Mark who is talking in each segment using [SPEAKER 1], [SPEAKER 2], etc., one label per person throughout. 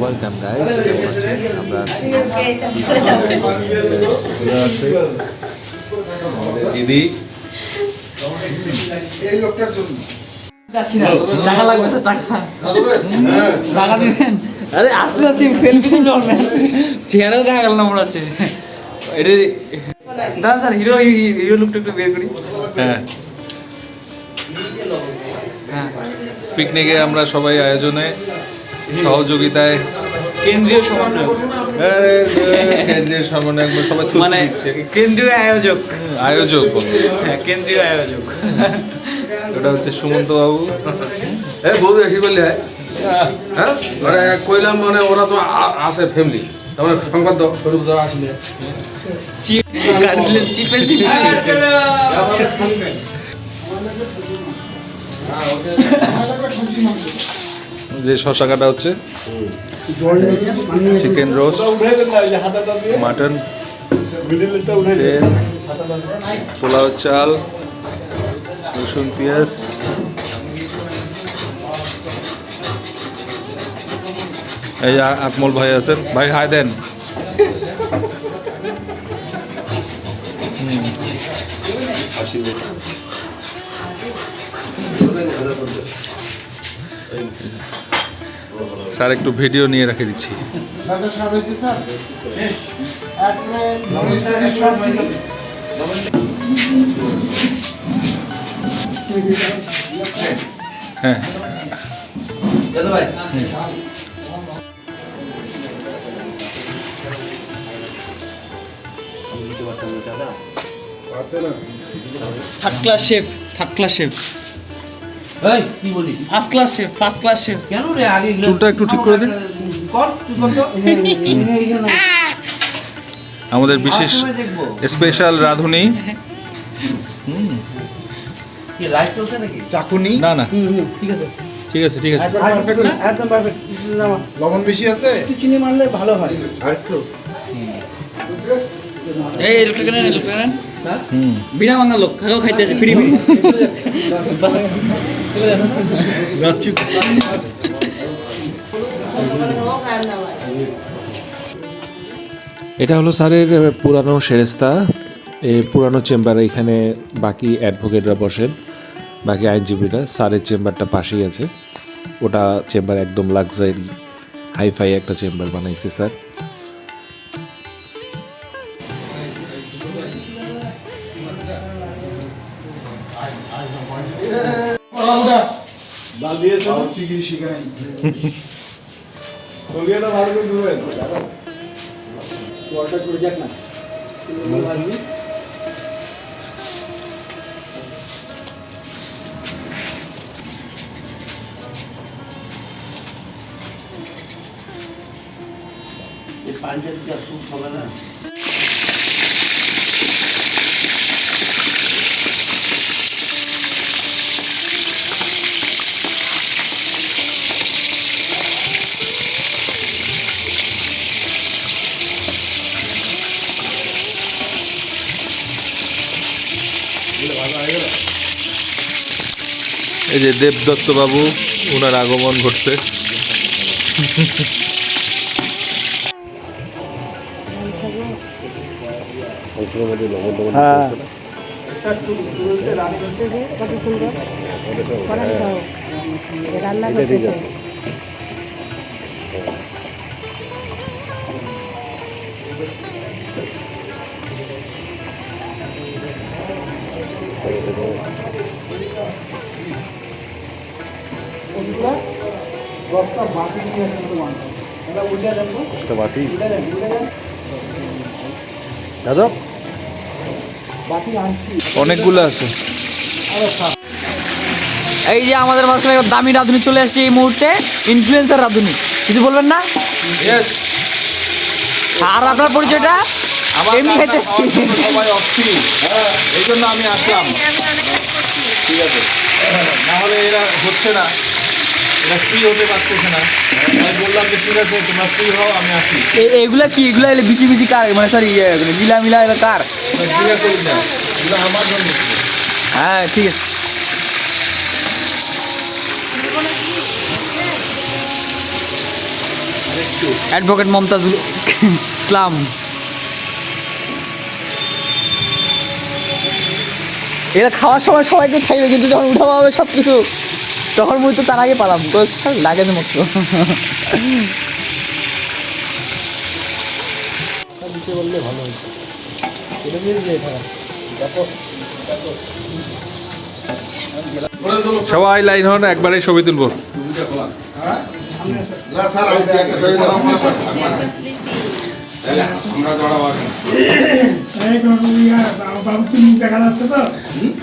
[SPEAKER 1] Welcome guys আমরা আছি। দিদি।
[SPEAKER 2] যাচ্ছি না। টাকা লাগবে টাকা। টাকা দিবেন? আরে আসতে যাচ্ছি সেলফি তুলতে পারবেন চেহারাও দেখা গেল না মনে হচ্ছে। এটা দাদা স্যার হিরো হিরো লুকটা একটু বের করি।
[SPEAKER 1] হ্যাঁ।
[SPEAKER 2] হ্যাঁ।
[SPEAKER 1] পিকনিকে আমরা সবাই আয়োজনে সহযোগিতায়
[SPEAKER 2] কেন্দ্রীয় সমন্বয়
[SPEAKER 1] কেন্দ্রীয় সমন্বয় সবাই
[SPEAKER 2] মানে কেন্দ্রীয় আয়োজক।
[SPEAKER 1] আয়োজক
[SPEAKER 2] হ্যাঁ কেন্দ্রীয় আয়োজক।
[SPEAKER 1] ওটা হচ্ছে সুমন্ত বাবু
[SPEAKER 3] এ বৌদি আসি বললে হ্যাঁ? ওরা কইলাম মানে ওরা তো আছে ফ্যামিলি তারপরে সংবাদ দাও স্বরূপ দাও আসলে
[SPEAKER 2] চিপে চিপে
[SPEAKER 1] যে শশা কাটা হচ্ছে, চিকেন রোস্ট, মাটন, পোলাও চাল, রসুন পেঁয়াজ, এই আকমল ভাই আছেন, ভাই, হাই দেন হুম। স্যার একটু ভিডিও নিয়ে রেখে দিচ্ছি। হ্যাঁ।
[SPEAKER 2] Third class chef third class chef
[SPEAKER 3] এই কি বলি?
[SPEAKER 2] First class chef first class chef
[SPEAKER 3] কেন রে আগে
[SPEAKER 1] চুলটা একটু ঠিক করে দিন।
[SPEAKER 3] কর তুই কর তো।
[SPEAKER 1] আমাদের বিশেষ স্পেশাল রাঁধুনি।
[SPEAKER 3] কি লাইভ চলছে নাকি?
[SPEAKER 4] চাকুনি?
[SPEAKER 1] না না।
[SPEAKER 2] ঠিক আছে।
[SPEAKER 1] ঠিক আছে ঠিক আছে।
[SPEAKER 4] একদম পারফেক্ট লবণ বেশি আছে? একটু চিনি মারলে ভালো হয়।
[SPEAKER 3] আর একটু
[SPEAKER 2] এই বিনা বাংলা লোক খাও খাইতে আছে ফ্রি ফ্রি। যাচ্ছি
[SPEAKER 5] এটা হলো স্যারের পুরানো সেরেস্তা। এই পুরানো চেম্বার এখানে বাকি অ্যাডভোকেটরা বসেন বাকি আইনজীবীরা। স্যারের চেম্বারটা পাশেই আছে। ওটা চেম্বার একদম লাক্সারি হাইফাই একটা চেম্বার বানাইছে স্যার।
[SPEAKER 4] চিকিৎসা শিখাই।
[SPEAKER 3] পাঞ্জাবি যা স্যুট হবে না?
[SPEAKER 1] এই যে দেবদত্ত বাবু ওনার আগমন ঘটছে।
[SPEAKER 6] রান্না
[SPEAKER 4] দশটা বাটি নিয়ে আসেন তোমার এটা উল্টে দেখো
[SPEAKER 5] বাটি।
[SPEAKER 4] উল্টে দেন উল্টে দেন।
[SPEAKER 5] দাদা?
[SPEAKER 4] বাটি আনছি।
[SPEAKER 1] অনেকগুলো আছে।
[SPEAKER 2] এই যে আমাদের মাঝখানে দামি রাঁধুনি চলে আসছে এই মুহূর্তে ইনফ্লুয়েন্সার রাঁধুনি। কিছু বলবেন না? আর আপনার পরিচয়টা? এমনি খাইতেছি
[SPEAKER 1] সবাই অস্থির। এই জন্য আমি আসলাম। ঠিক আছে। না হলে এরা হচ্ছে না। এরা ফ্রি হতে পারতেছে না। আমি বললাম যে ঠিক আছে তোমরা ফ্রি হও আমি আসি।
[SPEAKER 2] এগুলা কি? এগুলা এলে বিচি বিচি কার? মানে সরি লীলা মিলা এগুলো কার?
[SPEAKER 1] জিজ্ঞাসা করি না এগুলো আমার জন্য
[SPEAKER 2] হ্যাঁ ঠিক আছে। অ্যাডভোকেট মমতাজুল ইসলাম এরা খাওয়ার সময় সবাইকে খাইবে কিন্তু যখন উঠাবো হবে সব কিছু তখন মুই তো তার আগে পালাম। লাগে না মতো
[SPEAKER 7] সবাই লাইন হন একবারে ছবি তুলবো।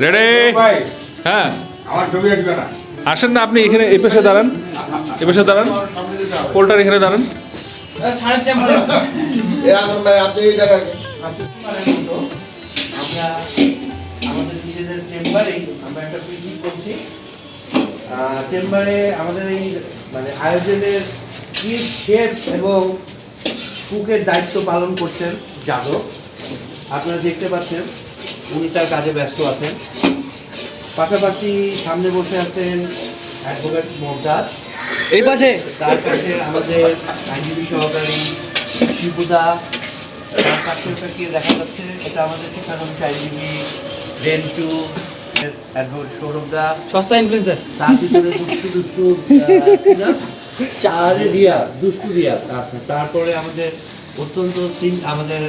[SPEAKER 7] রেডি? হ্যাঁ।
[SPEAKER 3] আমার ছবি আসবে না।
[SPEAKER 7] আসেন না আপনি এখানে এই পেশে দাঁড়ান এ পেশে দাঁড়ান পোলটার এখানে দাঁড়ান
[SPEAKER 8] আমাদের নিজেদের চেম্বারেই আমরা একটা পিকনিক করছি চেম্বারে আমাদের এই মানে আয়োজনের চিফ শেফ এবং কুকের দায়িত্ব পালন করছেন যাদব আপনারা দেখতে পাচ্ছেন উনি তার কাজে ব্যস্ত আছেন পাশাপাশি সামনে বসে আছেন অ্যাডভোকেট মমতাজ
[SPEAKER 2] এই পাশে।
[SPEAKER 8] তার পাশে আমাদের আইনজীবী সহকারী শিবুদা। তার পাশে দেখা যাচ্ছে এটা আমাদের শিক্ষানবিশ আইনজীবী রেন্টু অ্যাডভোকেট সৌরভদা
[SPEAKER 2] সস্তা ইনফ্লুয়েন্সার
[SPEAKER 8] তার ভিতরে দুষ্টু দুষ্টু আহ, কি নাম? চার রিয়া দুষ্টু রিয়া আচ্ছা। তারপরে আমাদের অত্যন্ত তিন আমাদের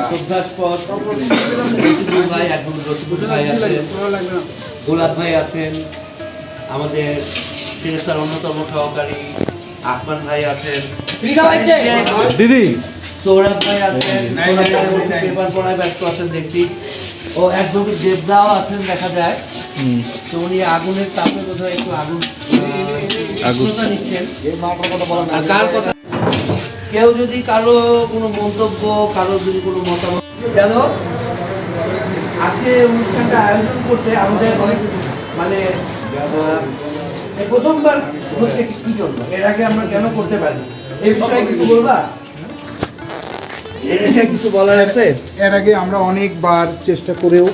[SPEAKER 8] শ্রদ্ধাস্পদ রসিকুল ভাই অ্যাডভোকেট রসিকুল ভাই আছেন গোলাপ ভাই আছেন আমাদের সিরেস্তার অন্যতম সহকারী আকমান ভাই আছেন
[SPEAKER 7] দিদি।
[SPEAKER 8] সৌরভ ভাই আছেন পেপার পড়ায় ব্যস্ত আছেন দেখছি। ও অ্যাডভোকেট দেবদাও আছেন দেখা যায়। তো উনি আগুনের তাপে বোধহয় একটু আগুন আহ, নিচ্ছেন।
[SPEAKER 9] কথা বলা না
[SPEAKER 8] আর কার কথা কেউ যদি কারও কোনো মন্তব্য কারও যদি কোনো মতামত কেন আজকে অনুষ্ঠানটা আয়োজন করতে আমাদের অনেক মানে আহ, প্রথমবার হচ্ছে কি জন্য? এর আগে আমরা কেন করতে পারি এই বিষয়ে কিছু বলবা? কিছু বলার আছে?
[SPEAKER 4] এর আগে আমরা অনেকবার চেষ্টা করেও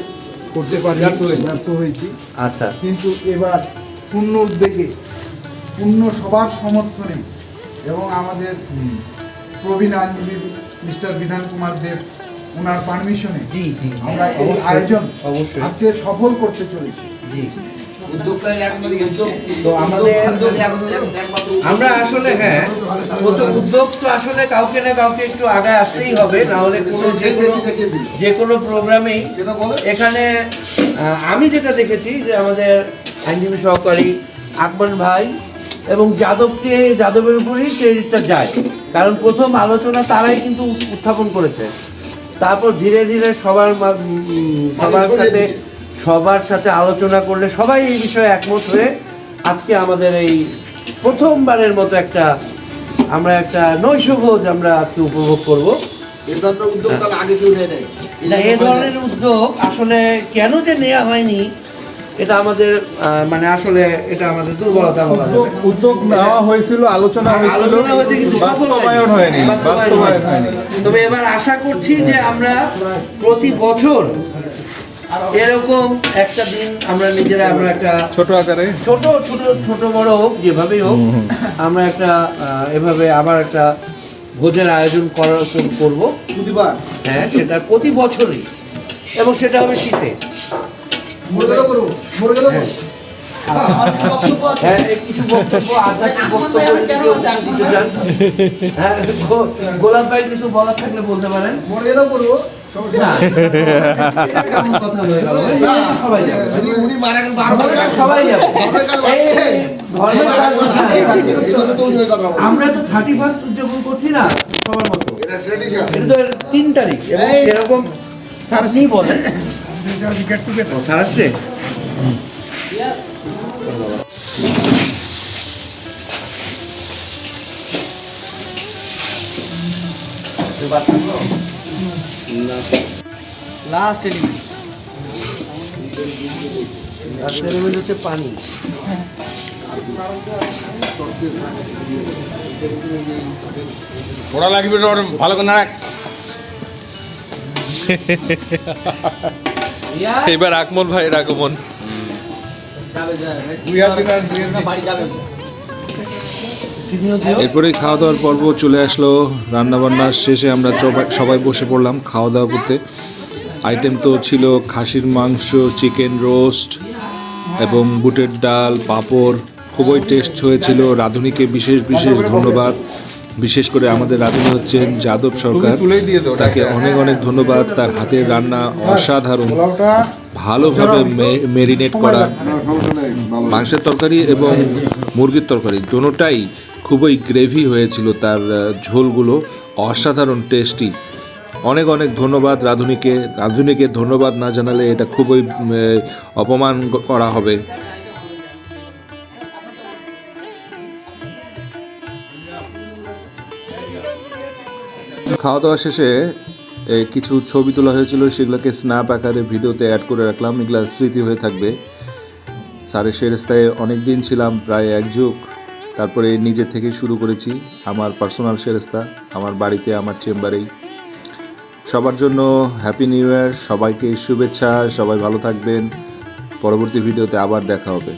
[SPEAKER 4] করতে পারি ব্যর্থ হয়েছি।
[SPEAKER 8] আচ্ছা।
[SPEAKER 4] কিন্তু এবার পূর্ণ উদ্যোগে পূর্ণ সবার সমর্থনে এবং আমাদের প্রবীণ আইনজীবী মিস্টার বিধান কুমার দেব ওনার পারমিশনে
[SPEAKER 8] জি জি।
[SPEAKER 4] আমরা এই আয়োজন
[SPEAKER 8] অবশ্যই।
[SPEAKER 4] আজকে সফল করতে চলেছি।
[SPEAKER 8] জি। তো আমাদের। আমরা আসলে হ্যাঁ উদ্যোগ তো আসলে কাউকে না কাউকে একটু আগায় আসতেই হবে না হলে কোনো যে কোনো যে কোনো প্রোগ্রামেই
[SPEAKER 9] যেটা
[SPEAKER 8] এখানে আমি যেটা দেখেছি যে আমাদের আইনজীবী সহকারী আকবর ভাই এবং যাদবকে যাদবের উপরেই ক্রেডিটটা যায়। কারণ প্রথম আলোচনা তারাই কিন্তু উত্থাপন করেছে। তারপর ধীরে ধীরে সবার সবার সাথে সবার সাথে আলোচনা করলে সবাই এই বিষয়ে একমত হয়ে আজকে আমাদের এই প্রথমবারের মতো একটা আমরা একটা নৈশভোজ আমরা আজকে উপভোগ করব। না এ ধরনের উদ্যোগ আসলে কেন যে নেওয়া হয়নি এটা আমাদের আহ, মানে আসলে এটা আমাদের দুর্বলতা বলা যাবে
[SPEAKER 7] উদ্যোগ নেওয়া হয়েছিল আলোচনা
[SPEAKER 8] আলোচনা হয়েছে কিন্তু সফল
[SPEAKER 7] বাস্তবায়ন হয়নি বাস্তবায়ন হয়নি।
[SPEAKER 8] তবে এবার আশা করছি যে আমরা প্রতি বছর এরকম একটা দিন আমরা নিজেরা আমরা একটা
[SPEAKER 7] ছোট আকারে?
[SPEAKER 8] ছোট ছোট ছোট বড় হোক যেভাবেই হোক আমরা একটা আহ, এভাবে আবার একটা ভোজের আয়োজন করার করব।
[SPEAKER 9] প্রতিবার?
[SPEAKER 8] হ্যাঁ সেটা প্রতি বছরই। এবং সেটা হবে শীতে।
[SPEAKER 9] মরে গেল করব। মরে গেল
[SPEAKER 8] হ্যাঁ হ্যাঁ গো- গোলাপ ভাই কিছু বলার থাকলে বলতে পারেন।
[SPEAKER 9] মরে গেল করব
[SPEAKER 8] আমরা তো থার্টি ফার্স্ট উদযাপন করছি না সবার মতো।
[SPEAKER 9] এটা
[SPEAKER 8] তো তিন তারিখ এবং এরকম বলেন। ও, স্যার আসছে?
[SPEAKER 2] লাস্ট এলিমেন্ট
[SPEAKER 8] আর সেরেমনি হচ্ছে পানি।
[SPEAKER 7] ওরা লাগবে ভালো করে না রাখ এবার আকমল ভাইয়ের আগমন
[SPEAKER 1] এরপরে খাওয়া দাওয়ার পর্ব চলে আসলো। রান্নাবান্নার শেষে আমরা সবাই বসে পড়লাম খাওয়া দাওয়া করতে। আইটেম তো ছিল খাসির মাংস চিকেন রোস্ট এবং বুটের ডাল, পাঁপড়। খুবই টেস্ট হয়েছিল। রাঁধুনিকে বিশেষ বিশেষ ধন্যবাদ। বিশেষ করে আমাদের রাঁধুনি হচ্ছেন যাদব সরকার। তাকে অনেক অনেক ধন্যবাদ। তার হাতের রান্না অসাধারণ। ভালোভাবে মেরিনেট করা। মাংসের তরকারি এবং মুরগির তরকারি দোনোটাই খুবই গ্রেভি হয়েছিল তার ঝোলগুলো। অসাধারণ টেস্টি। অনেক অনেক ধন্যবাদ রাঁধুনিকে। রাঁধুনিকে ধন্যবাদ না জানালে এটা খুবই অপমান করা হবে। খাওয়া দাওয়া শেষে কিছু ছবি তোলা হয়েছিল, সেগুলোকে স্ন্যাপ আকারে ভিডিওতে অ্যাড করে রাখলাম। এগুলো স্মৃতি হয়ে থাকবে। স্যারের সেরেস্তায় অনেক দিন ছিলাম, প্রায় এক যুগ। তারপরে নিজে থেকে শুরু করেছি, আমার পার্সোনাল সেরেস্তা আমার বাড়িতে, আমার চেম্বারেই। সবার জন্য হ্যাপি নিউ ইয়ার সবাইকে শুভেচ্ছা, সবাই ভালো থাকবেন। পরবর্তী ভিডিওতে আবার দেখা হবে।